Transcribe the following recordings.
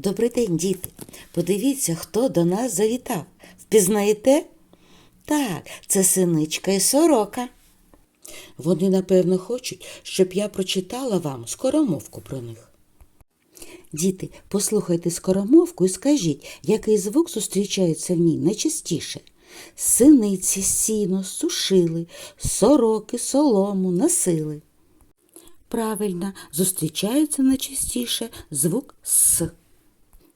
Добрий день, діти. Подивіться, хто до нас завітав. Впізнаєте? Так, це синичка і сорока. Вони, напевно, хочуть, щоб я прочитала вам скоромовку про них. Діти, послухайте скоромовку і скажіть, який звук зустрічається в ній найчастіше. Синиці сіно сушили, сороки солому носили. Правильно, зустрічається найчастіше звук С.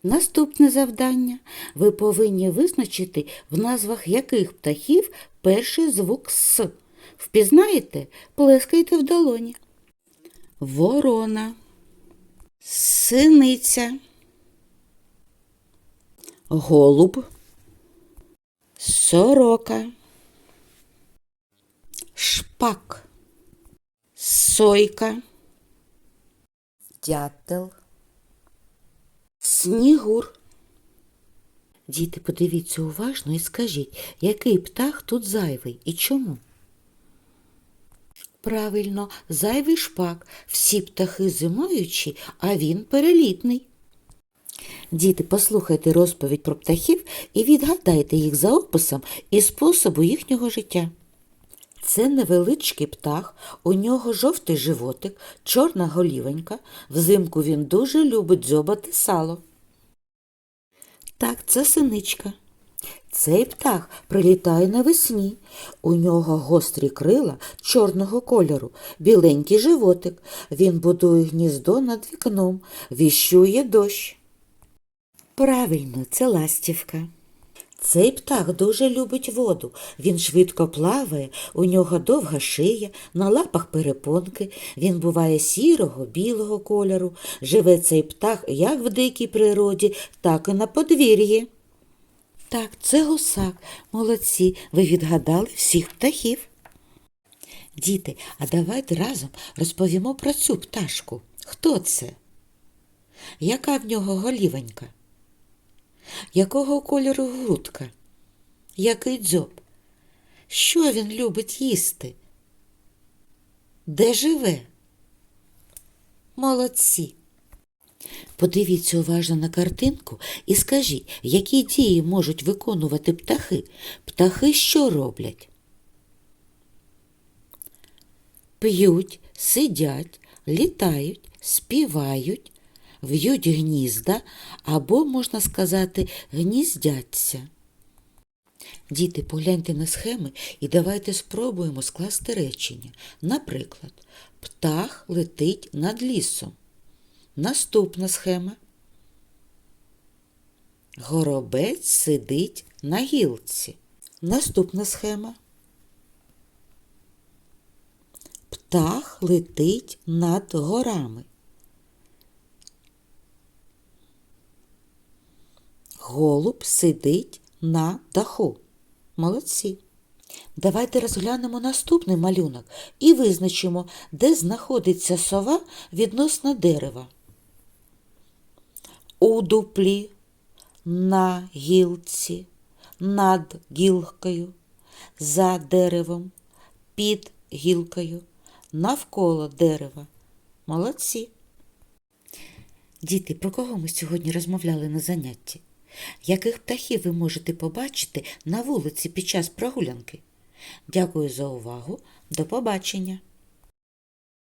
Наступне завдання. Ви повинні визначити, в назвах яких птахів перший звук С. Впізнаєте? Плескайте в долоні. Ворона, синиця, голуб, сорока, шпак, сойка, дятел, снігур. Діти, подивіться уважно і скажіть, який птах тут зайвий і чому? Правильно, зайвий шпак. Всі птахи зимуючі, а він перелітний. Діти, послухайте розповідь про птахів і відгадайте їх за описом і способу їхнього життя. Це невеличкий птах, у нього жовтий животик, чорна голівенька. Взимку він дуже любить дзьобати сало. Так, це синичка. Цей птах прилітає навесні. У нього гострі крила чорного кольору, біленький животик. Він будує гніздо над вікном, віщує дощ. Правильно, це ластівка. Цей птах дуже любить воду. Він швидко плаває, у нього довга шия, на лапах перепонки. Він буває сірого, білого кольору. Живе цей птах як в дикій природі, так і на подвір'ї. Так, це гусак. Молодці, ви відгадали всіх птахів. Діти, а давайте разом розповімо про цю пташку. Хто це? Яка в нього голівенька? Якого кольору грудка? Який дзьоб? Що він любить їсти? Де живе? Молодці. Подивіться уважно на картинку і скажіть, які дії можуть виконувати птахи? Птахи що роблять? П'ють, сидять, літають, співають, в'ють гнізда або, можна сказати, гніздяться. Діти, погляньте на схеми і давайте спробуємо скласти речення. Наприклад, птах летить над лісом. Наступна схема. Горобець сидить на гілці. Наступна схема. Птах летить над горами. Голуб сидить на даху. Молодці. Давайте розглянемо наступний малюнок і визначимо, де знаходиться сова відносно дерева. У дуплі, на гілці, над гілкою, за деревом, під гілкою, навколо дерева. Молодці. Діти, про кого ми сьогодні розмовляли на занятті? Яких птахів ви можете побачити на вулиці під час прогулянки? Дякую за увагу. До побачення!